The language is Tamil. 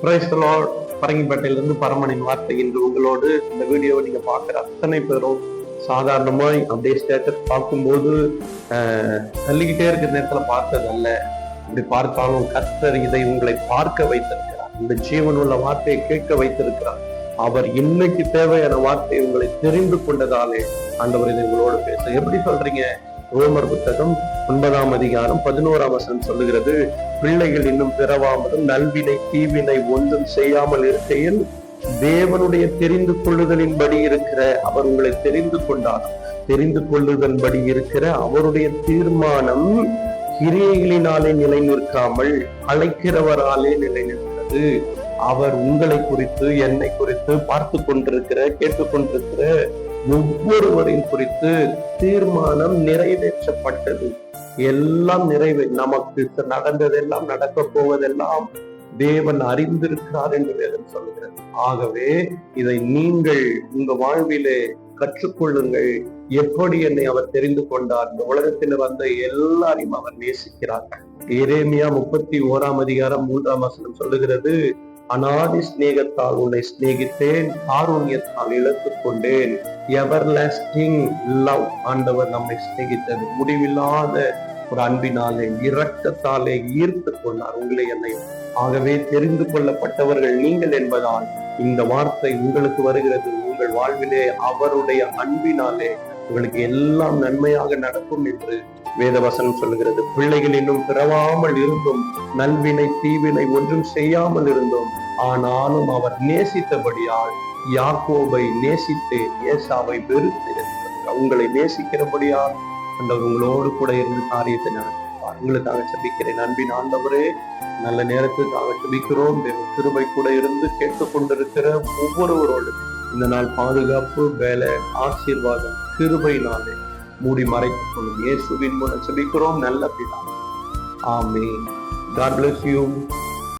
பிரைஸ்தலால் பரங்கிப்பேட்டையிலிருந்து பரமனின் வார்த்தை இன்று உங்களோடு இந்த வீடியோவை நீங்க பார்க்குற அத்தனை பேரும் சாதாரணமாய் அப்படியே ஸ்டேட்டஸ் பார்க்கும்போது தள்ளிக்கிட்டே இருக்கிற நேரத்துல பார்த்ததல்ல. இப்படி பார்த்தாலும் கர்த்தர் இதை உங்களை பார்க்க வைத்திருக்கிறார். இந்த ஜீவன் உள்ள வார்த்தையை கேட்க வைத்திருக்கிறார். அவர் இன்னைக்கு தேவையான வார்த்தையை உங்களை தெரிந்து கொண்டதாலே ஆண்டவர் இதை உங்களோடு பேச எப்படி சொல்றீங்க? ரோமர் புத்தகம் ஒன்பதாம் அதிகாரம் பதினோராம் வசனம் சொல்லுகிறது பிள்ளைகள் இன்னும் பிறவாமலும் நல்வினை தீவினை ஒன்றும் செய்யாமல் இருக்கையில் தேவனுடைய தெரிந்து கொள்ளுதலின்படி இருக்கிற அவர் உங்களை தெரிந்து கொண்டார். தெரிந்து கொள்ளுதன்படி இருக்கிற அவருடைய தீர்மானம் கிரியைகளினாலே நிலை நிற்காமல் அழைக்கிறவராலே நிலை நிற்கிறது அவர் உங்களை குறித்து என்னை குறித்து பார்த்து கொண்டிருக்கிற கேட்டுக்கொண்டிருக்கிற ஒவ்வொருவரையும் குறித்து தீர்மானம் நிறைவேற்றப்பட்டது. எல்லாம் நிறைவே நமக்கு நடந்ததெல்லாம் நடக்க போவதெல்லாம் தேவன் அறிந்திருக்கிறார் என்று வேதம் சொல்லுகிறது ஆகவே இதை நீங்கள் உங்க வாழ்விலே கற்றுக்கொள்ளுங்கள். எப்படி என்னை அவர் தெரிந்து கொண்டார்? இந்த உலகத்தில் வந்த எல்லாரையும் அவர் நேசிக்கிறார் இரேமியா முப்பத்தி ஓராம் அதிகாரம் மூன்றாம் வசனம் சொல்லுகிறது அனாதி சிநேகத்தால் உன்னை சிநேகித்தேன் ஆரோக்கியத்தால் இழத்துக் கொண்டேன். எவர்லாஸ்டிங் லவ் ஆண்டவர் நம்மை சிநேகித்தது. முடிவில்லாத ஒரு அன்பினாலே இரக்கத்தாலே ஈர்த்து கொண்டார். உங்களை என்னை ஆகவே தெரிந்து கொள்ளப்பட்டவர்கள் நீங்கள் என்பதால் இந்த வார்த்தை உங்களுக்கு வருகிறது. உங்கள் வாழ்விலே அவருடைய அன்பினாலே உங்களுக்கு எல்லாம் நன்மையாக நடக்கும் என்று வேதவசனம் சொல்லுகிறது. பிள்ளைகள் இன்னும் பிறவாமல் இருந்தும் நல்வினை தீவினை ஒன்றும் செய்யாமல் இருந்தோம் ஆனாலும் அவர் நேசித்தபடியால் யாக்கோபை நேசித்து ஏசாவை வெறுத்து உங்களை நேசிக்கிறபடியால் ஆண்டவர் உங்களோடு கூட இருந்து காரியத்தை நடத்துவார். உங்களுக்காக சபிக்கிறேன் அன்பின் ஆண்டவரே நல்ல நேரத்துக்காக சபிக்கிறோம் திருமை கூட இருந்து கேட்டுக்கொண்டிருக்கிற ஒவ்வொருவரோடு இந்த நாள் பாதுகாப்பு வேலை ஆசீர்வாதம் கிருபையினாலே மூடி மறைத்துக் கொள்ளும். இயேசுவின் மூலம் சபிக்கிறோம் நல்ல பிதா. ஆமே காட் bless you.